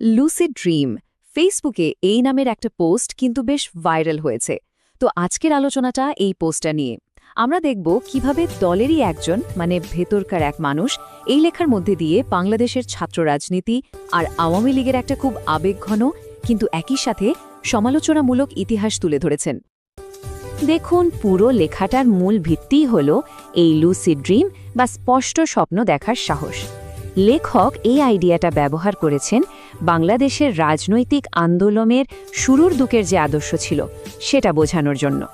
Lucid dream ফেসবুকে এই নামের একটা পোস্ট কিন্তু বেশ ভাইরাল হয়েছে। তো আজকের আলোচনাটা এই পোস্টটা নিয়ে। আমরা দেখব কীভাবে দলেরই একজন মানে ভেতরকার এক মানুষ, এই লেখার মধ্যে দিয়ে বাংলাদেশের ছাত্র রাজনীতি আর আওয়ামী লীগের একটা খুব আবেগঘন, কিন্তু একই সাথে সমালোচনামূলক ইতিহাস তুলে ধরেছেন। দেখুন, পুরো লেখাটার মূল ভিত্তিই হল এই লুসিড ড্রিম বা স্পষ্ট স্বপ্ন দেখার সাহস। লেখক এই আইডিয়াটা ব্যবহার করেছেন বাংলাদেশের রাজনৈতিক আন্দোলনের শুরুর দুকের যে আদর্শ ছিল, সেটা বোঝানোর জন্য।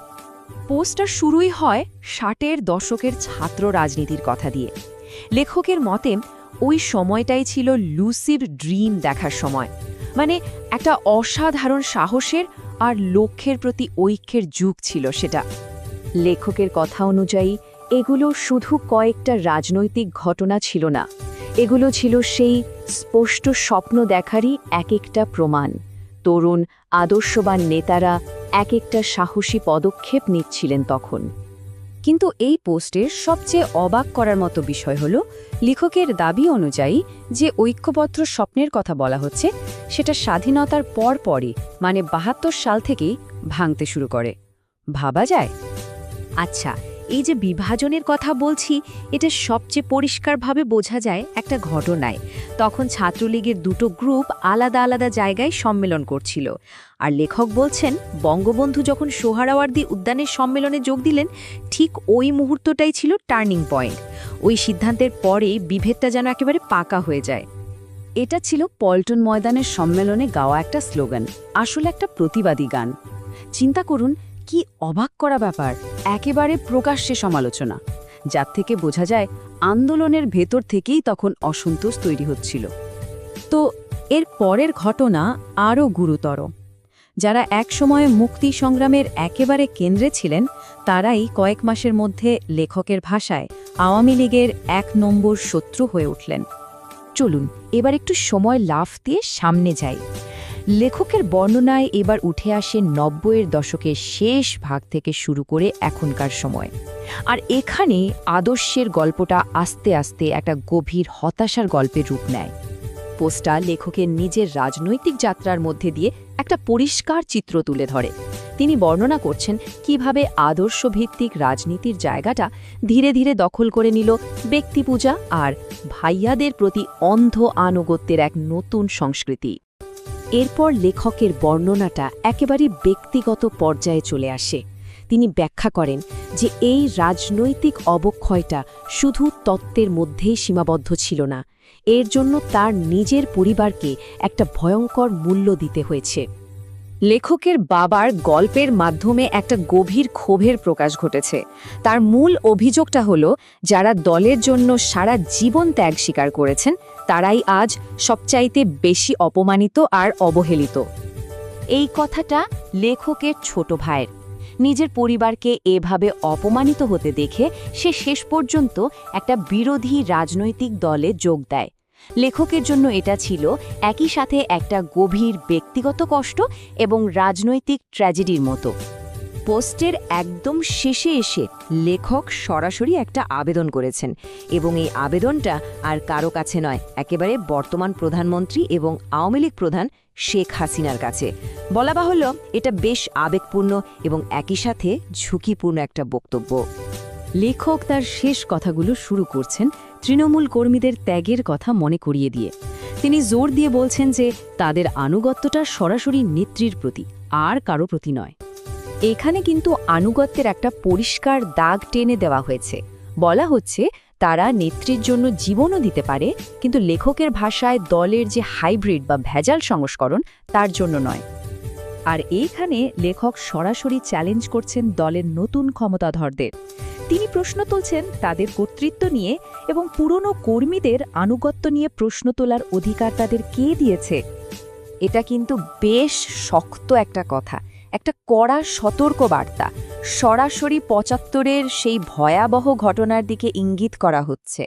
পোস্টটা শুরুই হয় ষাটের দশকের ছাত্র রাজনীতির কথা দিয়ে। লেখকের মতে, ওই সময়টাই ছিল লুসিড ড্রিম দেখার সময়। মানে একটা অসাধারণ সাহসের আর লক্ষ্যের প্রতি ঐক্যের যুগ ছিল সেটা। লেখকের কথা অনুযায়ী, এগুলো শুধু কয়েকটা রাজনৈতিক ঘটনা ছিল না এগুলো ছিল সেই স্পষ্ট স্বপ্ন দেখারই এক একটা প্রমাণ। তরুণ, আদর্শবান নেতারা এক একটা সাহসী পদক্ষেপ নিচ্ছিলেন তখন। কিন্তু এই পোস্টের সবচেয়ে অবাক করার মতো বিষয় হল, লেখকের দাবি অনুযায়ী যে ঐক্যপত্র স্বপ্নের কথা বলা হচ্ছে, সেটা স্বাধীনতার পর পরই মানে বাহাত্তর সাল থেকেই ভাঙতে শুরু করে। ভাবা যায়? আচ্ছা এই যে বিভাজনের কথা বলছি, এটা সবচেয়ে পরিষ্কারভাবে বোঝা যায় একটা ঘটনায়। তখন ছাত্রলীগের দুটো গ্রুপ আলাদা আলাদা জায়গায় সম্মেলন করছিল। আর লেখক বলছেন, বঙ্গবন্ধু যখন সোহারাওয়ার্দী উদ্যানের সম্মেলনে যোগ দিলেন, ঠিক ওই মুহূর্তটাই ছিল টার্নিং পয়েন্ট। ওই সিদ্ধান্তের পরেই বিভেদটা যেন একেবারে পাকা হয়ে যায়। এটা ছিল পল্টন ময়দানের সম্মেলনে গাওয়া একটা স্লোগান, আসলে একটা প্রতিবাদী গান। চিন্তা করুন, কি অবাক করা ব্যাপার। একেবারে প্রকাশ্যে সমালোচনা, যার থেকে বোঝা যায় আন্দোলনের ভেতর থেকেই তখন অসন্তোষ তৈরি হচ্ছিল। তো এর পরের ঘটনা আরও গুরুতর। যারা একসময়ে মুক্তি সংগ্রামের একেবারে কেন্দ্রে ছিলেন, তারাই কয়েক মাসের মধ্যে লেখকের ভাষায় আওয়ামী লীগের এক নম্বর শত্রু হয়ে উঠলেন। চলুন, এবার একটু সময় লাফ দিয়ে সামনে যাই। লেখকের বর্ণনায় এবার উঠে আসে নব্বইয়ের দশকের শেষ ভাগ থেকে শুরু করে এখনকার সময়। আর এখানে আদর্শের গল্পটা আস্তে আস্তে একটা গভীর হতাশার গল্পের রূপ নেয়। পোস্টটা লেখকের নিজের রাজনৈতিক যাত্রার মধ্যে দিয়ে একটা পরিষ্কার চিত্র তুলে ধরে। তিনি বর্ণনা করছেন কীভাবে আদর্শভিত্তিক রাজনীতির জায়গাটা ধীরে ধীরে দখল করে নিল ব্যক্তিপূজা আর ভাইয়াদের প্রতি অন্ধ আনুগত্যের এক নতুন সংস্কৃতি। এরপর লেখকের বর্ণনাটা একেবারে ব্যক্তিগত পর্যায়ে চলে আসে। তিনি ব্যাখ্যা করেন যে এই রাজনৈতিক অবক্ষয়টা শুধু তত্ত্বের মধ্যেই সীমাবদ্ধ ছিল না, এর জন্য তার নিজের পরিবারকে একটা ভয়ঙ্কর মূল্য দিতে হয়েছে। লেখকের বাবার গল্পের মাধ্যমে একটা গভীর ক্ষোভের প্রকাশ ঘটেছে। তার মূল অভিযোগটা হল, যারা দলের জন্য সারা জীবন ত্যাগ স্বীকার করেছেন তারাই আজ সবচাইতে বেশি অপমানিত আর অবহেলিত। এই কথাটা লেখকের ছোট ভাইয়ের। নিজের পরিবারকে এভাবে অপমানিত হতে দেখে সে শেষ পর্যন্ত একটা বিরোধী রাজনৈতিক দলে যোগ দেয়। লেখকের জন্য এটা ছিল একই সাথে একটা গভীর ব্যক্তিগত কষ্ট এবং রাজনৈতিক ট্র্যাজেডির মতো। পোস্টের একদম শেষে এসে লেখক সরাসরি একটা আবেদন করেছেন এবং এই আবেদনটা আর কারও কাছে নয়, একেবারে বর্তমান প্রধানমন্ত্রী এবং আওয়ামী লীগ প্রধান শেখ হাসিনার কাছে। বলা বাহুল্য, এটা বেশ আবেগপূর্ণ এবং একই সাথে ঝুঁকিপূর্ণ একটা বক্তব্য। লেখক তার শেষ কথাগুলো শুরু করছেন তৃণমূল কর্মীদের ত্যাগের কথা মনে করিয়ে দিয়ে। তিনি জোর দিয়ে বলছেন যে তাদের আনুগত্যটা সরাসরি নেত্রীর প্রতি, আর কারও প্রতি নয়। এখানে কিন্তু আনুগত্যের একটা পরিষ্কার দাগ টেনে দেওয়া হয়েছে। বলা হচ্ছে, তারা নেত্রীর জন্য জীবনও দিতে পারে, কিন্তু লেখকের ভাষায় দলের যে হাইব্রিড বা ভেজাল সংস্করণ, তার জন্য নয়। আর এইখানে লেখক সরাসরি চ্যালেঞ্জ করছেন দলের নতুন ক্ষমতাধরদের। তিনি প্রশ্ন তুলছেন তাদের কর্তৃত্ব নিয়ে এবং পুরনো কর্মীদের আনুগত্য নিয়ে প্রশ্ন তোলার অধিকার তাদের কে দিয়েছে? এটা কিন্তু বেশ শক্ত একটা কথা। একটা কড়া সতর্ক বার্তা সরাসরি পঁচাত্তরের সেই ভয়াবহ ঘটনার দিকে ইঙ্গিত করা হচ্ছে।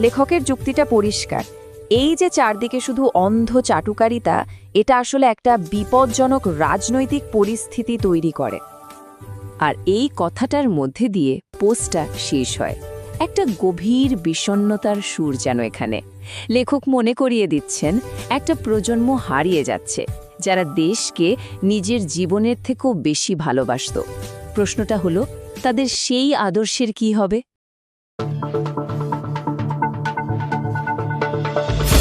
লেখকের যুক্তিটা পরিষ্কার। এই যে চারদিকে শুধু অন্ধ চাটুকারিতা, এটা আসলে একটা বিপজ্জনক রাজনৈতিক পরিস্থিতি তৈরি করে। আর এই কথাটার মধ্যে দিয়ে পোস্টটা শেষ হয়। একটা গভীর বিষণ্ণতার সুর যেন এখানে। লেখক মনে করিয়ে দিচ্ছেন, একটা প্রজন্ম হারিয়ে যাচ্ছে। যারা দেশকে নিজের জীবনের থেকেও বেশি ভালোবাসত। প্রশ্নটা হলো তাদের সেই আদর্শের কি হবে?